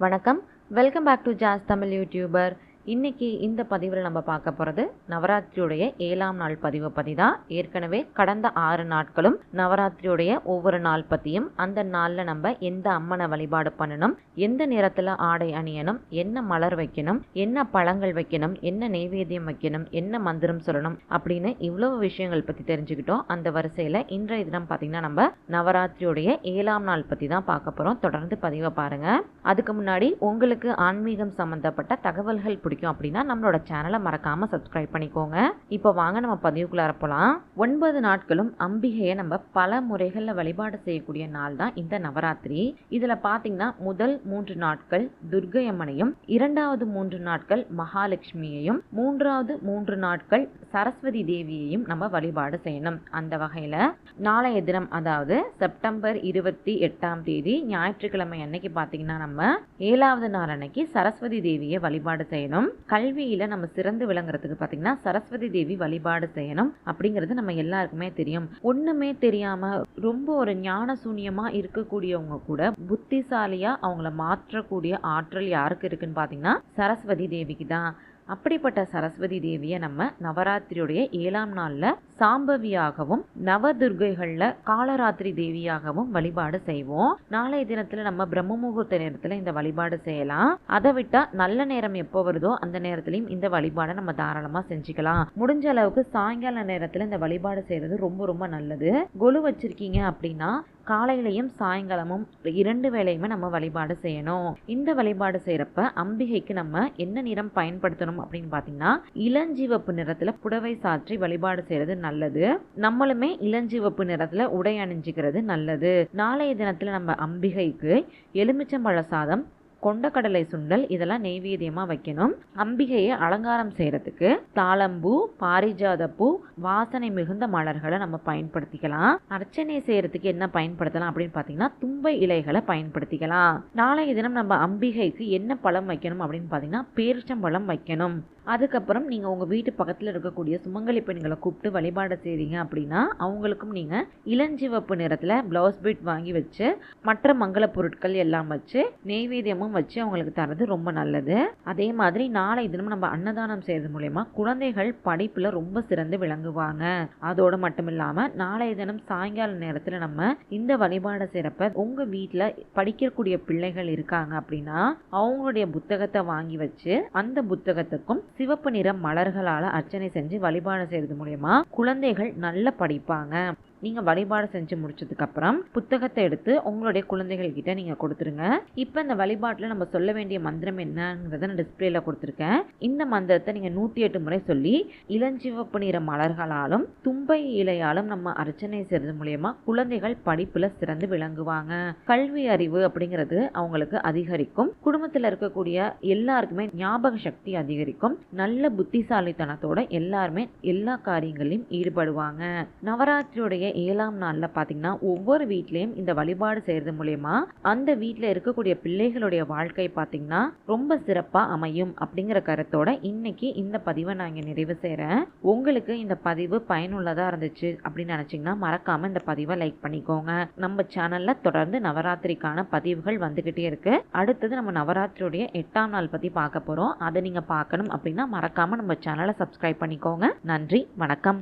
வணக்கம் welcome back to Jazz Tamil YouTuber இன்னைக்கு இந்த பதிவில் நம்ம பார்க்க போகிறது நவராத்திரியுடைய ஏழாம் நாள் பதிவு பற்றி தான் ஏற்கனவே கடந்த ஆறு நாட்களும் நவராத்திரியுடைய ஒவ்வொரு நாள் பற்றியும் அந்த நாளில் நம்ம எந்த அம்மனை வழிபாடு பண்ணணும் எந்த நேரத்தில் ஆடை அணியணும் என்ன மலர் வைக்கணும் என்ன பழங்கள் வைக்கணும் என்ன நெய்வேத்தியம் வைக்கணும் என்ன மந்திரம் சொல்லணும் அப்படின்னு இவ்வளவு விஷயங்கள் பற்றி தெரிஞ்சுக்கிட்டோம். அந்த வரிசையில் இன்றைய தினம் பார்த்திங்கன்னா நம்ம நவராத்திரியுடைய ஏழாம் நாள் பற்றி தான் பார்க்க போகிறோம் தொடர்ந்து பதிவை பாருங்கள் அதுக்கு முன்னாடி உங்களுக்கு ஆன்மீகம் சம்மந்தப்பட்ட தகவல்கள் பிடிக்கும் அப்படின்னா நம்மளோட சேனலை மறக்காமல் சப்ஸ்கிரைப் பண்ணிக்கோங்க. இப்போ வாங்க நம்ம பதிவுக்குள்ளார போகலாம் ஒன்பது நாட்களும் அம்பிகையை நம்ம பல முறைகளில் வழிபாடு செய்யக்கூடிய நாள் தான் இந்த நவராத்திரி. இதில் பார்த்தீங்கன்னா முதல் மூன்று நாட்கள் துர்கை அம்மனையும் இரண்டாவது மூன்று நாட்கள் மகாலட்சுமியையும் மூன்றாவது மூன்று நாட்கள் சரஸ்வதி தேவியையும் நம்ம வழிபாடு செய்யணும். அந்த வகையில் நாளைய தினம் அதாவது செப்டம்பர் இருபத்தி எட்டாம் தேதி ஞாயிற்றுக்கிழமை அன்னைக்கு பார்த்தீங்கன்னா நம்ம ஏழாவது நாள் அன்னைக்கு சரஸ்வதி தேவியை வழிபாடு செய்யணும். கல்வியில நம்ம சிறந்து விளங்குறதுக்கு பார்த்தீங்கன்னா சரஸ்வதி தேவி வழிபாடு செய்யணும் அப்படிங்கிறது நம்ம எல்லாருக்குமே தெரியும். ஒண்ணுமே தெரியாம ரொம்ப ஒரு ஞான சூன்யமா இருக்கக்கூடியவங்க கூட புத்திசாலியா அவங்கள மாற்றக்கூடிய ஆற்றல் யாருக்கு இருக்குன்னு பார்த்தீங்கன்னா சரஸ்வதி தேவிக்கு தான். அப்படிப்பட்ட சரஸ்வதி தேவியை நம்ம நவராத்திரியுடைய ஏழாம் நாளில் சாம்பவியாகவும் நவதுர்கைகளில் காலராத்திரி தேவியாகவும் வழிபாடு செய்வோம். நாளைய தினத்தில் நம்ம பிரம்ம முகூர்த்த நேரத்தில் இந்த வழிபாடு செய்யலாம். அதை விட்டால் நல்ல நேரம் எப்போ வருதோ அந்த நேரத்துலையும் இந்த வழிபாடை நம்ம தாராளமாக செஞ்சுக்கலாம். முடிஞ்ச அளவுக்கு சாயங்கால நேரத்தில் இந்த வழிபாடு செய்கிறது ரொம்ப ரொம்ப நல்லது. கொலு வச்சிருக்கீங்க அப்படின்னா காலையிலையும் சாயங்காலமும் இரண்டு வேளையுமே நம்ம வழிபாடு செய்யணும். இந்த வழிபாடு செய்கிறப்ப அம்பிகைக்கு நம்ம என்ன நிறம் பயன்படுத்தணும் அப்படின்னு பார்த்தீங்கன்னா இளஞ்சிவப்பு நிறத்தில் புடவை சாற்றி வழிபாடு செய்கிறது நல்லது. நம்மளுமே இளஞ்சிவப்பு நிறத்தில் உடை அணிஞ்சிக்கிறது நல்லது. நாளைய தினத்தில் நம்ம அம்பிகைக்கு எலுமிச்சம்பழ சாதம் கொண்டக்கடலை சுண்டல் இதெல்லாம் நெய்வேதியமாக வைக்கணும். அம்பிகையை அலங்காரம் செய்கிறதுக்கு தாளம்பூ பாரிஜாத பூ வாசனை மிகுந்த மலர்களை நம்ம பயன்படுத்திக்கலாம். அர்ச்சனை செய்கிறதுக்கு என்ன பயன்படுத்தலாம் அப்படின்னு பார்த்தீங்கன்னா தும்பை இலைகளை பயன்படுத்திக்கலாம். நாளைய தினம் நம்ம அம்பிகைக்கு என்ன பழம் வைக்கணும் அப்படின்னு பார்த்தீங்கன்னா பேரிச்சம்பழம் வைக்கணும். அதுக்கப்புறம் நீங்கள் உங்கள் வீட்டு பக்கத்தில் இருக்கக்கூடிய சுமங்கலி பெண்களை கூப்பிட்டு வழிபாடு செய்கிறீங்க அப்படின்னா அவங்களுக்கும் நீங்கள் இளஞ்சிவப்பு நிறத்தில் ப்ளவுஸ் பீட் வாங்கி வச்சு மற்ற மங்கள பொருட்கள் எல்லாம் வச்சு நெய்வேத்தியமும் வச்சு அவங்களுக்கு தரது ரொம்ப நல்லது. அதே மாதிரி நாளை தினம் நம்ம அன்னதானம் செய்கிறது மூலயமா குழந்தைகள் படிப்பில் ரொம்ப சிறந்து விளங்குவாங்க. அதோடு மட்டும் இல்லாமல் நாளைய தினம் சாயங்கால நேரத்தில் நம்ம இந்த வழிபாடு செய்கிறப்ப உங்கள் வீட்டில் படிக்கக்கூடிய பிள்ளைகள் இருக்காங்க அப்படின்னா அவங்களுடைய புத்தகத்தை வாங்கி வச்சு அந்த புத்தகத்துக்கும் சிவப்பு நிற மலர்களால் அர்ச்சனை செஞ்சு வழிபாடு செய்கிறது மூலயமா குழந்தைகள் நல்லா படிப்பாங்க. நீங்கள் வழிபாடு செஞ்சு முடிச்சதுக்கப்புறம் புத்தகத்தை எடுத்து உங்களுடைய குழந்தைகள் கிட்ட நீங்கள் கொடுத்துருங்க. இப்போ இந்த வழிபாட்டில் நம்ம சொல்ல வேண்டிய மந்திரம் என்னங்கிறத நான் டிஸ்பிளேல கொடுத்துருக்கேன். இந்த மந்திரத்தை நீங்கள் நூற்றி எட்டு முறை சொல்லி இளஞ்சிவப்பு நிற மலர்களாலும் தும்பை இலையாலும் நம்ம அர்ச்சனை செய்கிறது மூலயமா குழந்தைகள் படிப்பில் சிறந்து விளங்குவாங்க. கல்வி அறிவு அப்படிங்கிறது அவங்களுக்கு அதிகரிக்கும். குடும்பத்தில் இருக்கக்கூடிய எல்லாருக்குமே ஞாபக சக்தி அதிகரிக்கும். நல்ல புத்திசாலித்தனத்தோட எல்லாருமே எல்லா காரியங்களையும் ஈடுபடுவாங்க. நவராத்திரியுடைய ஏழாம் நாளில் பார்த்தீங்கன்னா ஒவ்வொரு வீட்லேயும் இந்த வழிபாடு செய்கிறது மூலயமா அந்த வீட்டில் இருக்கக்கூடிய பிள்ளைகளுடைய வாழ்க்கை பார்த்தீங்கன்னா ரொம்ப சிறப்பாக அமையும் அப்படிங்கிற கருத்தோட இன்னைக்கு இந்த பதிவை நான் இங்கே நிறைவு செய்கிறேன் உங்களுக்கு இந்த பதிவு பயனுள்ளதாக இருந்துச்சு அப்படின்னு நினச்சிங்கன்னா மறக்காமல் இந்த பதிவை லைக் பண்ணிக்கோங்க. நம்ம சேனலில் தொடர்ந்து நவராத்திரிக்கான பதிவுகள் வந்துக்கிட்டே இருக்கு. அடுத்தது நம்ம நவராத்திரியுடைய எட்டாம் நாள் பற்றி பார்க்க போகிறோம் அதை நீங்கள் பார்க்கணும் அப்படின்னா மறக்காமல் நம்ம சேனலை சப்ஸ்கிரைப் பண்ணிக்கோங்க. நன்றி வணக்கம்.